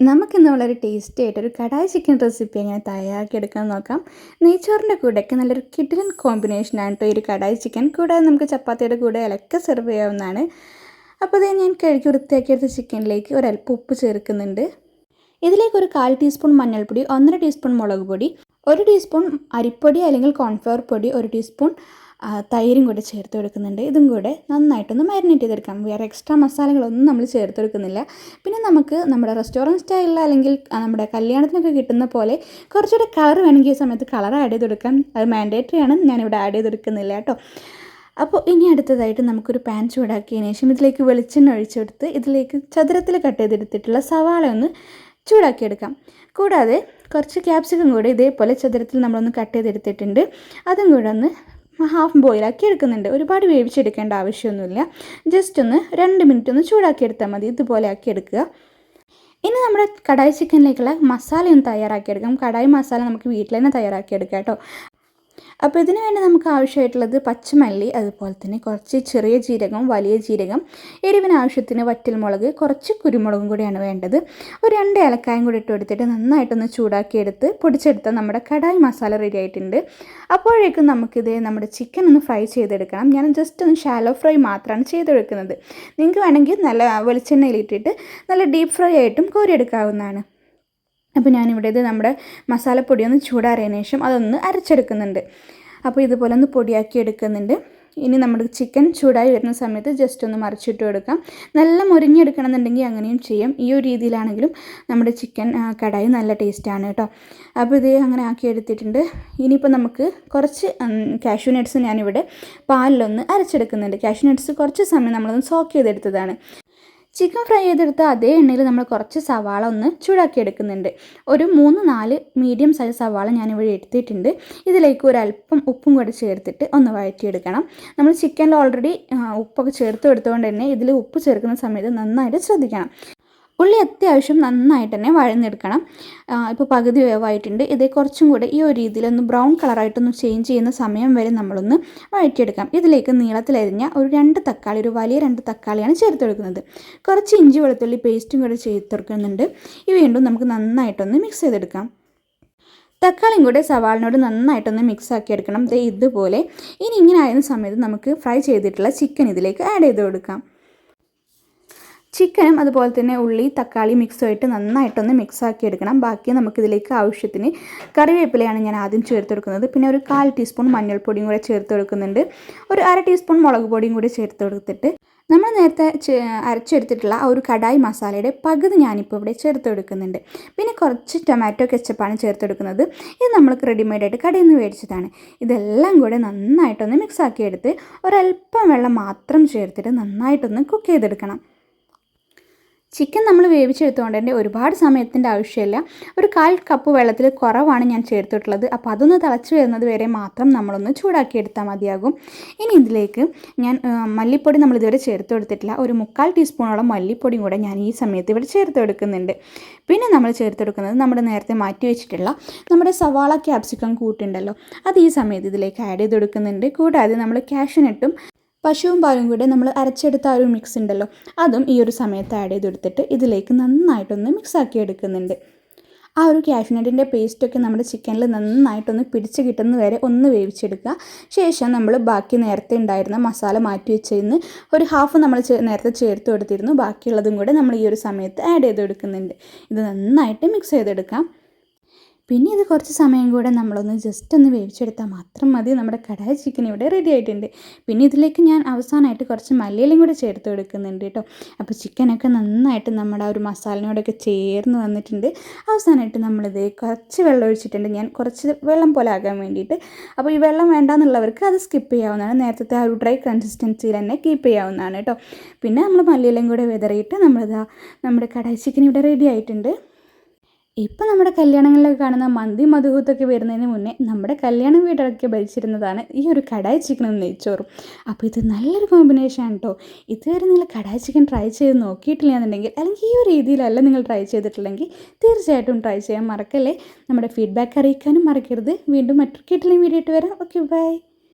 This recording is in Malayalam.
നമുക്കിന്ന് വളരെ ടേസ്റ്റി ആയിട്ടൊരു കടായി ചിക്കൻ റെസിപ്പി എങ്ങനെ തയ്യാറാക്കിയെടുക്കാൻ നോക്കാം. നെയ്ച്ചോറിന്റെ കൂടെയൊക്കെ നല്ലൊരു കിഡിലൻ കോമ്പിനേഷനാണ് കേട്ടോ ഈ ഒരു കടായി ചിക്കൻ കൂടാതെ നമുക്ക് ചപ്പാത്തിയുടെ കൂടെ ഇലക്കെ സെർവ് ചെയ്യാവുന്നതാണ്. അപ്പോൾ അതേ ഞാൻ കഴുകി വൃത്തിയാക്കിയെടുത്ത ചിക്കനിലേക്ക് ഒരല്പം ഉപ്പ് ചേർക്കുന്നുണ്ട്. ഇതിലേക്ക് ഒരു കാൽ ടീസ്പൂൺ മഞ്ഞൾപ്പൊടി ഒന്നര ടീസ്പൂൺ മുളക് പൊടി ഒരു ടീസ്പൂൺ അരിപ്പൊടി അല്ലെങ്കിൽ കോൺഫ്ലവർ പൊടി ഒരു ടീസ്പൂൺ തൈരും കൂടെ ചേർത്ത് കൊടുക്കുന്നുണ്ട്. ഇതും കൂടെ നന്നായിട്ടൊന്ന് മാരിനേറ്റ് ചെയ്തെടുക്കാം. വേറെ എക്സ്ട്രാ മസാലകളൊന്നും നമ്മൾ ചേർത്ത് കൊടുക്കുന്നില്ല. പിന്നെ നമുക്ക് നമ്മുടെ റെസ്റ്റോറന്റ് സ്റ്റൈലിൽ അല്ലെങ്കിൽ നമ്മുടെ കല്യാണത്തിനൊക്കെ കിട്ടുന്ന പോലെ കുറച്ചുകൂടെ കളർ വേണമെങ്കിൽ ഈ സമയത്ത് കളർ ആഡ് ചെയ്ത് കൊടുക്കാം. അത് മാൻഡേറ്ററി ആണ്. ഞാനിവിടെ ആഡ് ചെയ്ത് കൊടുക്കുന്നില്ല കേട്ടോ. അപ്പോൾ ഇനി അടുത്തതായിട്ട് നമുക്കൊരു പാൻ ചൂടാക്കിയതിന് ശേഷം ഇതിലേക്ക് വെളിച്ചെണ്ണ ഒഴിച്ചെടുത്ത് ഇതിലേക്ക് ചതുരത്തിൽ കട്ട് ചെയ്തെടുത്തിട്ടുള്ള സവാള ഒന്ന് ചൂടാക്കിയെടുക്കാം കൂടാതെ കുറച്ച് ക്യാപ്സിക്കം കൂടെ ഇതേപോലെ ചതുരത്തിൽ നമ്മളൊന്ന് കട്ട് ചെയ്തെടുത്തിട്ടുണ്ട്. അതും കൂടെ ഒന്ന് ഹാഫ് ബോയിലാക്കി എടുക്കുന്നുണ്ട്. ഒരുപാട് വേവിച്ചെടുക്കേണ്ട ആവശ്യമൊന്നുമില്ല. ജസ്റ്റ് ഒന്ന് രണ്ട് മിനിറ്റ് ഒന്ന് ചൂടാക്കി എടുത്താൽ മതി. ഇതുപോലെ ആക്കി എടുക്കുക. ഇനി നമ്മുടെ കടായി ചിക്കനിലേക്കുള്ള മസാല ഒന്ന് തയ്യാറാക്കിയെടുക്കാം കടായി മസാല നമുക്ക് വീട്ടിൽ തന്നെ തയ്യാറാക്കി എടുക്കാം കേട്ടോ. അപ്പോൾ ഇതിന് വേണ്ടി നമുക്ക് ആവശ്യമായിട്ടുള്ളത് പച്ചമല്ലി അതുപോലെ തന്നെ കുറച്ച് ചെറിയ ജീരകം വലിയ ജീരകം എരിവിന് ആവശ്യത്തിന് വറ്റൽമുളക് കുറച്ച് കുരുമുളകും കൂടിയാണ് വേണ്ടത്. ഒരു രണ്ട് ഏലക്കായും കൂടി ഇട്ട് കൊടുത്തിട്ട് നന്നായിട്ടൊന്ന് ചൂടാക്കിയെടുത്ത് പൊടിച്ചെടുത്ത നമ്മുടെ കടായി മസാല റെഡി ആയിട്ടുണ്ട്. അപ്പോഴേക്കും നമുക്കിത് നമ്മുടെ ചിക്കൻ ഒന്ന് ഫ്രൈ ചെയ്തെടുക്കണം. ഞാൻ ജസ്റ്റ് ഒന്ന് ഷാലോ ഫ്രൈ മാത്രമാണ് ചെയ്തെടുക്കുന്നത്. നിങ്ങൾക്ക് വേണമെങ്കിൽ നല്ല വെളിച്ചെണ്ണയിലിട്ടിട്ട് നല്ല ഡീപ്പ് ഫ്രൈ ആയിട്ടും കോരിയെടുക്കാവുന്നതാണ്. അപ്പോൾ ഞാനിവിടെ ഇത് നമ്മുടെ മസാലപ്പൊടി ഒന്ന് ചൂടാറിയതിന് ശേഷം അതൊന്ന് അരച്ചെടുക്കുന്നുണ്ട്. അപ്പോൾ ഇതുപോലെ ഒന്ന് പൊടിയാക്കി എടുക്കുന്നുണ്ട്. ഇനി നമ്മുടെ ചിക്കൻ ചൂടായി വരുന്ന സമയത്ത് ജസ്റ്റ് ഒന്ന് മറിച്ചിട്ട് കൊടുക്കാം. നല്ല മുരിഞ്ഞെടുക്കണം എന്നുണ്ടെങ്കിൽ അങ്ങനെയും ചെയ്യാം. ഈ ഒരു രീതിയിലാണെങ്കിലും നമ്മുടെ ചിക്കൻ കടായി നല്ല ടേസ്റ്റാണ് കേട്ടോ. അപ്പോൾ ഇത് അങ്ങനെ ആക്കി എടുത്തിട്ടുണ്ട്. ഇനിയിപ്പോൾ നമുക്ക് കുറച്ച് കാഷ്യൂ നട്ട്സ് ഞാനിവിടെ പാലിലൊന്ന് അരച്ചെടുക്കുന്നുണ്ട്. കാഷ്യൂ നട്ട്സ് കുറച്ച് സമയം നമ്മളൊന്ന് സോക്ക് ചെയ്തെടുത്തതാണ്. ചിക്കൻ ഫ്രൈ ചെയ്തെടുത്ത അതേ എണ്ണയിൽ നമ്മൾ കുറച്ച് സവാള ഒന്ന് ചൂടാക്കി എടുക്കുന്നുണ്ട്. ഒരു മൂന്ന് നാല് മീഡിയം സൈസ് സവാള ഞാനിവിടെ എടുത്തിട്ടുണ്ട്. ഇതിലേക്ക് ഒരു അല്പം ഉപ്പും കൂടെ ചേർത്തിട്ട് ഒന്ന് വഴറ്റിയെടുക്കണം. നമ്മൾ ചിക്കനിൽ ഓൾറെഡി ഉപ്പൊക്കെ ചേർത്ത് കൊടുത്തുകൊണ്ട് തന്നെ ഇതിൽ ഉപ്പ് ചേർക്കുന്ന സമയത്ത് നന്നായിട്ട് ശ്രദ്ധിക്കണം. ഉള്ളി അത്യാവശ്യം നന്നായിട്ട് തന്നെ വഴന്നെടുക്കണം ഇപ്പോൾ പകുതി വേവായിട്ടുണ്ട്. ഇതേ കുറച്ചും കൂടെ ഈ ഒരു രീതിയിലൊന്ന് ബ്രൗൺ കളറായിട്ടൊന്ന് ചേഞ്ച് ചെയ്യുന്ന സമയം വരെ നമ്മളൊന്ന് വഴറ്റിയെടുക്കാം. ഇതിലേക്ക് നീളത്തിലരിഞ്ഞ ഒരു രണ്ട് തക്കാളി ഒരു വലിയ രണ്ട് തക്കാളിയാണ് ചേർത്ത് കൊടുക്കുന്നത് കുറച്ച് ഇഞ്ചി വെളുത്തുള്ളി പേസ്റ്റും കൂടെ ചേർത്ത് കൊടുക്കുന്നുണ്ട് ഈ വീണ്ടും നമുക്ക് നന്നായിട്ടൊന്ന് മിക്സ് ചെയ്തെടുക്കാം. തക്കാളിയും കൂടെ സവാളിനോട് നന്നായിട്ടൊന്ന് മിക്സ് ആക്കി എടുക്കണം. ഇതുപോലെ. ഇനി ഇങ്ങനെ ആയിരുന്ന സമയത്ത് നമുക്ക് ഫ്രൈ ചെയ്തിട്ടുള്ള ചിക്കൻ ഇതിലേക്ക് ആഡ് ചെയ്ത് കൊടുക്കാം. ചിക്കനും അതുപോലെ തന്നെ ഉള്ളി തക്കാളി മിക്സുമായിട്ട് നന്നായിട്ടൊന്ന് മിക്സ് ആക്കി എടുക്കണം ബാക്കി നമുക്കിതിലേക്ക് ആവശ്യത്തിന് കറിവേപ്പിലയാണ് ഞാൻ ആദ്യം ചേർത്ത് കൊടുക്കുന്നത് പിന്നെ ഒരു കാൽ ടീസ്പൂൺ മഞ്ഞൾപ്പൊടിയും കൂടെ ചേർത്ത് കൊടുക്കുന്നുണ്ട് ഒരു അര ടീസ്പൂൺ മുളക് പൊടിയും കൂടി ചേർത്ത് കൊടുത്തിട്ട് നമ്മൾ നേരത്തെ അരച്ചെടുത്തിട്ടുള്ള ആ ഒരു കടായി മസാലയുടെ പകുതി ഞാനിപ്പോൾ ഇവിടെ ചേർത്ത് കൊടുക്കുന്നുണ്ട് പിന്നെ കുറച്ച് ടൊമാറ്റോ കെച്ചപ്പാണ് ചേർത്ത് കൊടുക്കുന്നത് ഇത് നമ്മൾക്ക് റെഡിമെയ്ഡായിട്ട് കടയിൽ നിന്ന് മേടിച്ചതാണ്. ഇതെല്ലാം കൂടെ നന്നായിട്ടൊന്ന് മിക്സാക്കിയെടുത്ത് ഒരല്പം വെള്ളം മാത്രം ചേർത്തിട്ട് നന്നായിട്ടൊന്ന് കുക്ക് ചെയ്തെടുക്കണം. ചിക്കൻ നമ്മൾ വേവിച്ചെടുത്തുകൊണ്ട് തന്നെ ഒരുപാട് സമയത്തിന്റെ ആവശ്യമില്ല. ഒരു കാൽ കപ്പ് വെള്ളത്തിൽ കുറവാണ് ഞാൻ ചേർത്തിട്ടുള്ളത്. അപ്പോൾ അതൊന്ന് തിളച്ച് വരുന്നത് വരെ മാത്രം നമ്മളൊന്ന് ചൂടാക്കി എടുത്താൽ മതിയാകും. ഇനി ഇതിലേക്ക് ഞാൻ മല്ലിപ്പൊടി നമ്മൾ ഇതുവരെ ചേർത്ത് കൊടുത്തിട്ടില്ല. ഒരു മുക്കാൽ ടീസ്പൂണോളം മല്ലിപ്പൊടിയും കൂടെ ഞാൻ ഈ സമയത്ത് ഇവിടെ ചേർത്ത് കൊടുക്കുന്നുണ്ട്. പിന്നെ നമ്മൾ ചേർത്ത് കൊടുക്കുന്നത് നമ്മുടെ നേരത്തെ മാറ്റി വെച്ചിട്ടുള്ള നമ്മുടെ സവാള ക്യാപ്സിക്കം കൂട്ടുണ്ടല്ലോ. അത് ഈ സമയത്ത് ഇതിലേക്ക് ആഡ് ചെയ്ത് കൊടുക്കുന്നുണ്ട്. കൂടാതെ നമ്മൾ കാഷ്യനട്ടും പശുവും പാലും കൂടെ നമ്മൾ അരച്ചെടുത്ത ആ ഒരു മിക്സ് ഉണ്ടല്ലോ അതും ഈ ഒരു സമയത്ത് ആഡ് ചെയ്തെടുത്തിട്ട് ഇതിലേക്ക് നന്നായിട്ടൊന്ന് മിക്സ് ആക്കി എടുക്കുന്നുണ്ട്. ആ ഒരു കാഷ്നട്ടിന്റെ പേസ്റ്റൊക്കെ നമ്മുടെ ചിക്കനിൽ നന്നായിട്ടൊന്ന് പിടിച്ച് കിട്ടുന്ന വരെ ഒന്ന് വേവിച്ചെടുക്കുക. ശേഷം നമ്മൾ ബാക്കി നേരത്തെ ഉണ്ടായിരുന്ന മസാല മാറ്റി വെച്ചിരുന്ന് ഒരു ഹാഫ് നമ്മൾ നേരത്തെ ചേർത്ത് കൊടുത്തിരുന്നു. ബാക്കിയുള്ളതും കൂടെ നമ്മൾ ഈ ഒരു സമയത്ത് ആഡ് ചെയ്ത് കൊടുക്കുന്നുണ്ട്. ഇത് നന്നായിട്ട് മിക്സ് ചെയ്തെടുക്കാം. പിന്നെ ഇത് കുറച്ച് സമയം കൂടെ നമ്മളൊന്ന് ജസ്റ്റ് ഒന്ന് വേവിച്ചെടുത്താൽ മാത്രം മതി. നമ്മുടെ കടായ ചിക്കൻ ഇവിടെ റെഡി ആയിട്ടുണ്ട്. പിന്നെ ഇതിലേക്ക് ഞാൻ അവസാനമായിട്ട് കുറച്ച് മല്ലിയിലും കൂടെ ചേർത്ത് കൊടുക്കുന്നുണ്ട് കേട്ടോ. അപ്പോൾ ചിക്കനൊക്കെ നന്നായിട്ട് നമ്മുടെ ആ ഒരു മസാലനോടൊക്കെ ചേർന്ന് വന്നിട്ടുണ്ട്. അവസാനമായിട്ട് നമ്മളിത് കുറച്ച് വെള്ളം ഒഴിച്ചിട്ടുണ്ട്. ഞാൻ കുറച്ച് വെള്ളം പോലെ ആകാൻ വേണ്ടിയിട്ട്. അപ്പോൾ ഈ വെള്ളം വേണ്ടാന്നുള്ളവർക്ക് അത് സ്കിപ്പ് ചെയ്യാവുന്നതാണ്. നേരത്തെ ആ ഒരു ഡ്രൈ കൺസിസ്റ്റൻസിയിൽ തന്നെ കീപ്പ് ചെയ്യാവുന്നതാണ് കേട്ടോ. പിന്നെ നമ്മൾ മല്ലിയിലും കൂടെ വിതറിയിട്ട് നമ്മളിതാ നമ്മുടെ കടായ ചിക്കൻ ഇവിടെ റെഡി ആയിട്ടുണ്ട്. ഇപ്പം നമ്മുടെ കല്യാണങ്ങളിലൊക്കെ കാണുന്ന മന്തി മധുഹൂത്തൊക്കെ വരുന്നതിന് മുന്നേ നമ്മുടെ കല്യാണം വീടൊക്കെ ഭരിച്ചിരുന്നതാണ് ഈ ഒരു കടായി ചിക്കനും നെയ്ച്ചോറും. അപ്പോൾ ഇത് നല്ലൊരു കോമ്പിനേഷൻ ആണ് കേട്ടോ ഇതുവരെ നിങ്ങൾ കടായി ചിക്കൻ ട്രൈ ചെയ്ത് നോക്കിയിട്ടില്ല എന്നുണ്ടെങ്കിൽ അല്ലെങ്കിൽ ഈ ഒരു രീതിയിലല്ല നിങ്ങൾ ട്രൈ ചെയ്തിട്ടില്ലെങ്കിൽ തീർച്ചയായിട്ടും ട്രൈ ചെയ്യാൻ മറക്കല്ലേ? നമ്മുടെ ഫീഡ്ബാക്ക് അറിയിക്കാനും മറക്കരുത്. വീണ്ടും മറ്റൊരു കിട്ടിലും വീഡിയോ ഇട്ട് വരാം. Okay bye